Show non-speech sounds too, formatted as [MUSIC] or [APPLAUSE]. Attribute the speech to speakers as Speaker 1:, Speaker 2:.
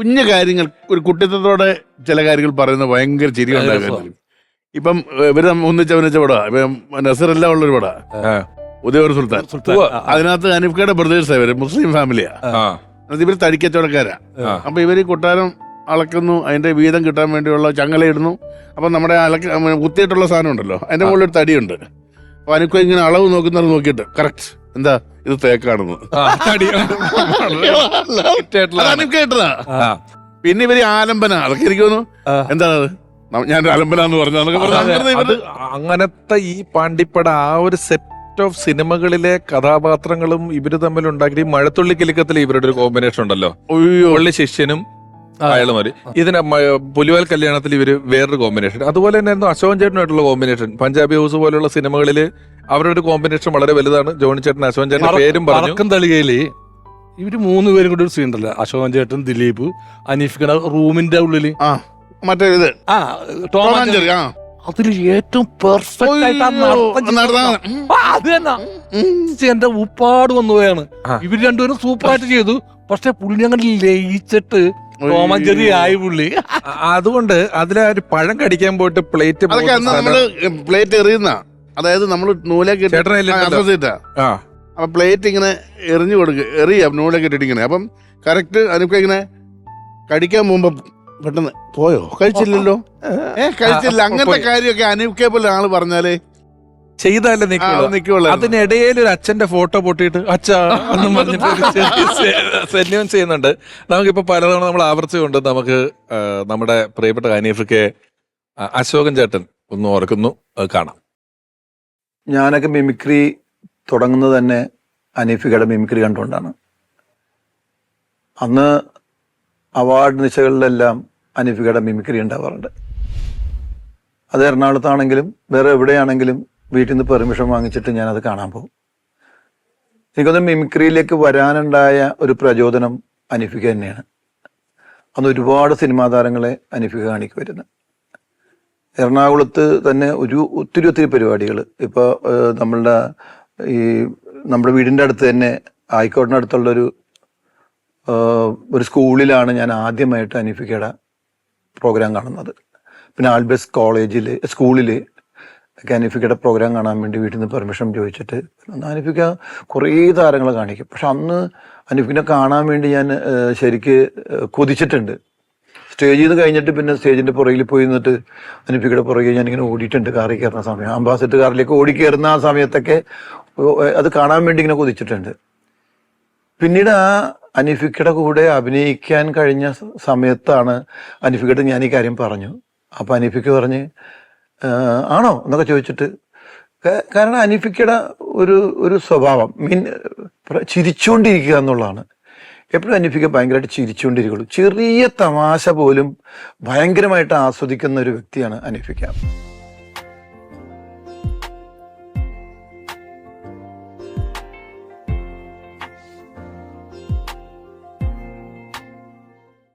Speaker 1: കുഞ്ഞു കാര്യങ്ങൾ ഒരു കുട്ടിത്തത്തോടെ ചില കാര്യങ്ങൾ പറയുന്നത് ഭയങ്കര ചിരി ഉണ്ടാകും ഇപ്പം ഇവർ ഒന്നിച്ച ഒന്നിച്ച പടാ ഇപ്പം നസറെല്ലാം ഉള്ളൊരു പടാ. ഉദയവർ സുൽത്താൻ. അതിനകത്ത് അനുഫ്കയുടെ ബ്രദേഴ്സ് ഇവർ മുസ്ലിം ഫാമിലിയാ. ഇവർ തടിക്കച്ചവടക്കാരാ. അപ്പൊ ഇവർ കൊട്ടാരം അളക്കുന്നു അതിന്റെ വീതം കിട്ടാൻ വേണ്ടിയുള്ള ചങ്ങലയിടുന്നു. അപ്പൊ നമ്മുടെ അലക്ക കുത്തിയിട്ടുള്ള സാധനം ഉണ്ടല്ലോ. അതിന്റെ മുകളിൽ ഒരു തടിയുണ്ട്. അപ്പൊ അനിഫ്ക ഇങ്ങനെ അളവ് നോക്കുന്നത് നോക്കിയിട്ട് കറക്റ്റ് എന്താ? ഇത് തേക്കാണെന്ന്.
Speaker 2: കേട്ടതാ.
Speaker 1: പിന്നെ ഇവർ ആലംബന അതൊക്കെ എനിക്ക് തോന്നുന്നു.
Speaker 3: എന്താ
Speaker 1: എന്താണ് ഞാൻ ആലംബന എന്ന് പറഞ്ഞു
Speaker 2: അങ്ങനത്തെ ഈ പാണ്ടിപ്പട ആ ഒരു സെറ്റ് ഓഫ് സിനിമകളിലെ കഥാപാത്രങ്ങളും ഇവർ തമ്മിൽ ഉണ്ടാക്കി മഴത്തുള്ളി കിലുക്കത്തിൽ ഇവരുടെ ഒരു കോമ്പിനേഷൻ ഉണ്ടല്ലോ. പുള്ളി ശിഷ്യനും
Speaker 3: ആ.
Speaker 2: അയാളും മതി. ഇതിന് പുലിവാൽ കല്യാണത്തിൽ ഇവർ വേറൊരു കോമ്പിനേഷൻ അതുപോലെ തന്നെ തന്നെയായിരുന്നു അശോകൻ ചേട്ടനായിട്ടുള്ള കോമ്പിനേഷൻ പഞ്ചാബി ഹൗസ് പോലുള്ള സിനിമകളിൽ അവരുടെ ഒരു കോമ്പിനേഷൻ വളരെ വലുതാണ്. ജോണി ചേട്ടൻ അശോകൻ
Speaker 3: ചേട്ടൻ
Speaker 2: പേരും പറഞ്ഞു.
Speaker 3: തളികയിൽ ഇവർ മൂന്ന് പേരും കൂടി ഒരു സീൻ ഉണ്ടല്ലോ. അശോകൻ ചേട്ടൻ ദിലീപ് അനീഫിക്കണ റൂമിന്റെ ഉള്ളിൽ.
Speaker 1: ആ മറ്റേ ഇത്.
Speaker 3: ആ ടോം ആൻഡ്
Speaker 1: ആ.
Speaker 3: അതിൽ ഏറ്റവും പെർഫെക്റ്റ് ആയിട്ട് എന്റെ ഉപ്പാട് വന്നു പോയാണ്. ഇവർ രണ്ടുപേരും സൂപ്പർ ആയിട്ട് ചെയ്തു. പക്ഷെ പുള്ളി അങ്ങനെ ലയിച്ചിട്ട് ടോമഞ്ചേരി ആയി പുള്ളി.
Speaker 2: അതുകൊണ്ട് അതിലെ ഒരു പഴം കടിക്കാൻ പോയിട്ട് പ്ലേറ്റ്
Speaker 1: അതൊക്കെ അന്ന് നമ്മൾ പ്ലേറ്റ് എറിയുന്ന അതായത് നമ്മൾ നൂലേക്ക് അപ്പൊ പ്ലേറ്റ് ഇങ്ങനെ എറിഞ്ഞു കൊടുക്കുക എറിയ നൂലൊക്കെ ഇട്ടിങ്ങനെ അപ്പം കറക്റ്റ് അനുക്ക ഇങ്ങനെ കടിക്കാൻ പോകുമ്പോ പെട്ടെന്ന് പോയോ? കഴിച്ചില്ലല്ലോ? ഏഹ് കഴിച്ചില്ല. അങ്ങനത്തെ
Speaker 2: കാര്യൊക്കെ
Speaker 1: കാര്യമൊക്കെ അനുക്കെ പോലെ ആൾ പറഞ്ഞാലേ
Speaker 2: ചെയ്താലേ നിൽക്കുള്ളൂ
Speaker 1: നിക്കുള്ളൂ.
Speaker 2: അതിനിടയിൽ ഒരു അച്ഛന്റെ ഫോട്ടോ പൊട്ടിയിട്ട് അച്ഛാ എന്നും പറഞ്ഞിട്ട് ശല്യം [LAUGHS] ചെയ്യുന്നുണ്ട്. നമുക്കിപ്പോ പലതവണ നമ്മൾ ആവർത്തിച്ചുകൊണ്ട് നമുക്ക് നമ്മുടെ പ്രിയപ്പെട്ട അനീഫിക്ക് അശോകൻ ചേട്ടൻ ഒന്ന് ഓർക്കുന്നു. കാണാം.
Speaker 4: ഞാനൊക്കെ മിമിക്രി തുടങ്ങുന്നത് തന്നെ അനീഫിക്കയുടെ മിമിക്രി കണ്ടുകൊണ്ടാണ്. അന്ന് അവാർഡ് നിശകളിലെല്ലാം അനീഫിക്കയുടെ മിമിക്രി ഉണ്ടാവാറുണ്ട്. അത് എറണാകുളത്താണെങ്കിലും വേറെ എവിടെയാണെങ്കിലും വീട്ടിൽ നിന്ന് പെർമിഷൻ വാങ്ങിച്ചിട്ട് ഞാനത് കാണാൻ പോകും. എനിക്കൊന്ന് മിമിക്രിയിലേക്ക് വരാനുണ്ടായ ഒരു പ്രചോദനം അനിഫിക തന്നെയാണ്. അന്ന് ഒരുപാട് സിനിമാ താരങ്ങളെ അനിഫിക കാണിക്കുമായിരുന്നു എറണാകുളത്ത് തന്നെ ഒരു ഒത്തിരി ഒത്തിരി പരിപാടികൾ ഇപ്പോൾ നമ്മളുടെ ഈ നമ്മുടെ വീടിന്റെ അടുത്ത് തന്നെ ആയിക്കോട്ടിനടുത്തുള്ളൊരു അടുത്തുള്ളൊരു ഒരു സ്കൂളിലാണ് ഞാൻ ആദ്യമായിട്ട് അനീഫിക്കയുടെ പ്രോഗ്രാം കാണുന്നത്. പിന്നെ ആൽബസ് കോളേജിൽ സ്കൂളിൽ ഒക്കെ അനീഫിക്കയുടെ പ്രോഗ്രാം കാണാൻ വേണ്ടി വീട്ടിൽ നിന്ന് പെർമിഷൻ ചോദിച്ചിട്ട് അനീഫിക്ക കുറേ താരങ്ങളെ കാണിക്കും. പക്ഷെ അന്ന് അനീഫിനെ കാണാൻ വേണ്ടി ഞാൻ ശരിക്ക് കൊതിച്ചിട്ടുണ്ട്. സ്റ്റേജിൽ നിന്ന് കഴിഞ്ഞിട്ട് പിന്നെ സ്റ്റേജിന്റെ പുറകിൽ പോയി നിന്നിട്ട് അനുഫിക്കയുടെ പുറകെ ഞാനിങ്ങനെ ഓടിയിട്ടുണ്ട് കാറിൽ കയറുന്ന സമയം. അംബാസിഡർ കാറിലേക്ക് ഓടി കയറുന്ന ആ സമയത്തൊക്കെ അത് കാണാൻ വേണ്ടി ഇങ്ങനെ കൊതിച്ചിട്ടുണ്ട്. പിന്നീട് ആ അനിഫിക്കയുടെ കൂടെ അഭിനയിക്കാൻ കഴിഞ്ഞ സമയത്താണ് അനിഫിക്കയുടെ ഞാൻ ഈ കാര്യം പറഞ്ഞു. അപ്പം അനുഫിക്ക് പറഞ്ഞ് "ആ, ആണോ എന്നൊക്കെ ചോദിച്ചിട്ട് കാരണം അനിഫിക്കയുടെ ഒരു ഒരു സ്വഭാവം മീൻ ചിരിച്ചുകൊണ്ടിരിക്കുക എന്നുള്ളതാണ്. എപ്പോഴും അനിഫിക്ക ഭയങ്കരമായിട്ട് ചിരിച്ചുകൊണ്ടിരിക്കുള്ളൂ. ചെറിയ തമാശ പോലും ഭയങ്കരമായിട്ട് ആസ്വദിക്കുന്ന ഒരു വ്യക്തിയാണ് അനിഫിക്ക.